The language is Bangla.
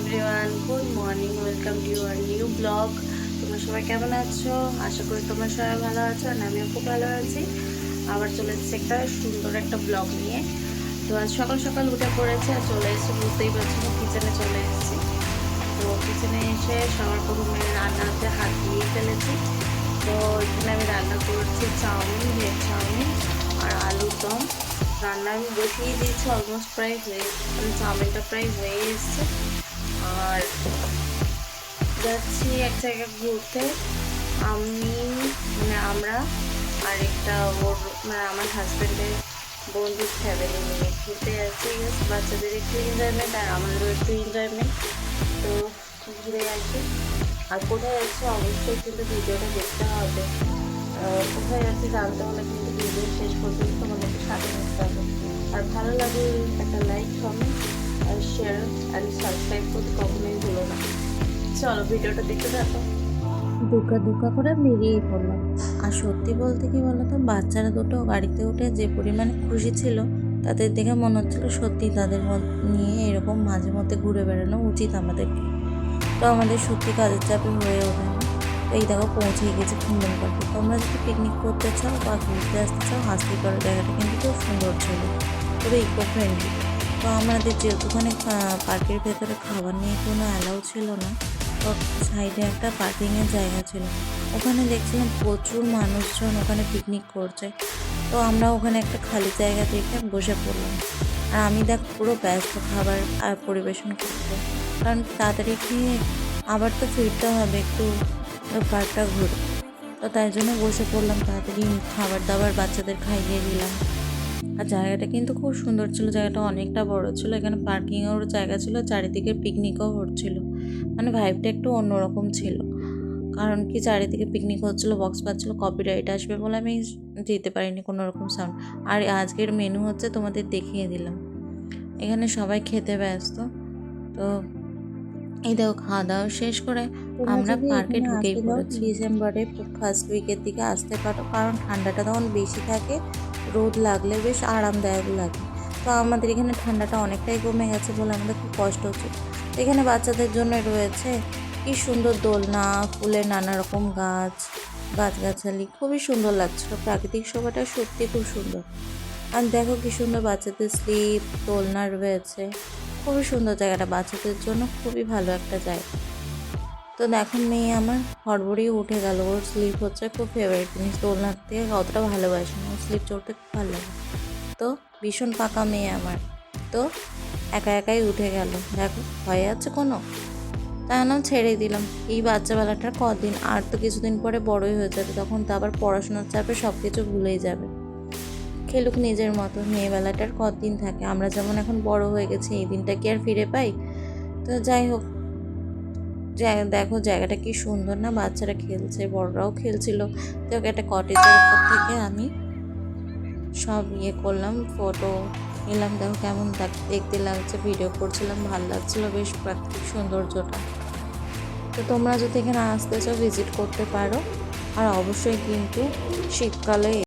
Everyone good morning welcome to your new blog তোমরা সবাই কেমন আছো? আশা করি তোমরা সবাই ভালো আছো আর আমিও খুব ভালো আছি। আবার চলে এসেছি একটা সুন্দর একটা ব্লগ নিয়ে। তো আজ সকাল সকাল উঠে পড়েছে আর চলে এসেছি বুঝতেই পারছি কিচেনে চলে এসেছি। তো কিচেনে এসে সবার প্রথমে রান্নাতে হাত দিয়ে ফেলেছি। তো এখানে আমি রান্না করছি চাউমিন ভেজ চাউমিন আর আলুর দম। রান্না আমি বসিয়ে দিয়েছি অলমোস্ট প্রায় হয়ে মানে চাউমিনটা প্রায় হয়ে এসছে। আর যাচ্ছি এক জায়গায় ঘুরতে। আমি মানে আমরা আর একটা ওর মানে আমার হাজব্যান্ডের বন্ধুর ফ্যামিলি নিয়ে ঘুরতে যাচ্ছি। বাচ্চাদের একটু এনজয়মেন্ট আর আমাদেরও একটু এনজয়মেন্ট তো ঘুরে আসি। আর কোথায় যাচ্ছি অবশ্যই কিন্তু ভিডিওটা দেখতে হবে। কোথায় যাচ্ছি জানতে হলে কিন্তু ভিডিও শেষ পর্যন্ত তোমাদেরকে সাথে থাকতে হবে। আর ভালো লাগলে একটা লাইক কমেন্ট শেয়ার আর সাবস্ক্রাইব করতে কখনোই ভুলো না চলো, ভিডিওটা দেখতে থাকো। দুকা দুকা করে বেরিয়ে পড়লাম আর সত্যি বলতে কি বলতো, বাচ্চারা দুটো গাড়িতে উঠে যে পরিমাণে খুশি ছিল, তাদের দেখে মনে হচ্ছিল সত্যি তাদের নিয়ে এরকম মাঝে মধ্যে ঘুরে বেড়ানো উচিত আমাদেরকে। তো আমাদের সত্যি কাজের চাপে হয়ে ওঠে না। এই দেখো, পৌঁছে গেছে কুন্দন পাখি তোমরা যদি পিকনিক করতে চাও বা ঘুরতে আসতে চাও হাসি করার জায়গাটা কিন্তু খুব সুন্দর ছিল। পুরো ইকো ফ্রেন্ডলি তো আমাদের যেহেতুখানে পার্কের ভেতরে খাবার নিয়ে কোনো অ্যালাউ ছিল না, তো সাইডে একটা পার্কিংয়ের জায়গা ছিল। ওখানে দেখছিলাম প্রচুর মানুষজন ওখানে পিকনিক করছে। তো আমরা ওখানে একটা খালি জায়গা দেখে বসে পড়লাম। আর আমি দেখ পুরো ব্যস্ত খাবার আর পরিবেশন করতে। কারণ তাড়াতাড়ি খেয়ে আবার তো ফিরতে হবে একটু পার্কটা ঘুরে। তো তাই জন্য বসে পড়লাম, তাড়াতাড়ি খাবার দাবার বাচ্চাদের খাইয়ে দিলাম। আর জায়গাটা কিন্তু খুব সুন্দর ছিল জায়গাটা অনেকটা বড় ছিল এখানে পার্কিংয়েরও জায়গা ছিল চারিদিকে পিকনিকও হচ্ছিল। মানে ভাইবটা একটু অন্যরকম ছিল। কারণ কি চারিদিকে পিকনিক হচ্ছিল বক্স পাচ্ছিলো কপিরাইট আসবে বলে আমি দিতে পারিনি কোনো রকম সাউন্ড আর আজকের মেনু হচ্ছে তোমাদের দেখিয়ে দিলাম। এখানে সবাই খেতে ব্যস্ত তো এই দেখো খাওয়া দাওয়া শেষ করে আমরা পার্কে ঢুকেই পড়েছি। ডিসেম্বরে ফার্স্ট উইকের দিকে আসতে পারো কারণ ঠান্ডাটা তখন বেশি থাকে। রোদ লাগলে বেশ আরামদায়ক লাগে। তো আমাদের এখানে ঠান্ডাটা অনেকটাই কমে গেছে বলে আমাদের খুব কষ্ট হচ্ছে। এখানে বাচ্চাদের জন্য রয়েছে কি সুন্দর দোলনা ফুলের নানা রকম গাছ, গাছগাছালি। খুবই সুন্দর লাগছিল প্রাকৃতিক শোভাটা সত্যি খুব সুন্দর। আর দেখো কি সুন্দর বাচ্চাদের স্লিপ, দোলনা রয়েছে। খুবই সুন্দর জায়গাটা। বাচ্চাদের জন্য খুবই ভালো একটা জায়গা। তো দেখো মেয়ে, আমার হড়বড়িয়ে উঠে গেল। ওর স্লিপ হচ্ছে খুব ফেভারিট জিনিস। দোলনার থেকে অতটা ভালোবাসে ওর স্লিপ চড়তে খুব ভালো লাগে। তো ভীষণ পাকা মেয়ে আমার। তো একা একাই উঠে গেল। দেখো, ভয় আছে কোনো? তাই না, ছেড়ে দিলাম। এই বাচ্চাবেলাটা কদিন? আর তো কিছুদিন পরে বড়ই হয়ে যাবে। তখন তো আবার পড়াশোনার চাপে সব কিছু ভুলেই যাবে। খেলুক নিজের মতো। মেয়েবেলাটার কদিন থাকে? আমরা যেমন এখন বড় হয়ে গেছি, এই দিনটা কি আর ফিরে পাই? তো যাই হোক দেখো জায়গাটা কি সুন্দর না, বাচ্চারা খেলছে, বড়রাও খেলছিল। তো একটা কটেজের উপর থেকে আমি সব ইয়ে করলাম ফটো নিলাম, দেখো কেমন দেখতে লাগছে ভিডিও করছিলাম, ভালো লাগছিল, বেশ প্রাকৃতিক সৌন্দর্যটা। তো তোমরা যদি এখানে আসতে চাও ভিজিট করতে পারো। আর অবশ্যই কিন্তু শীতকালে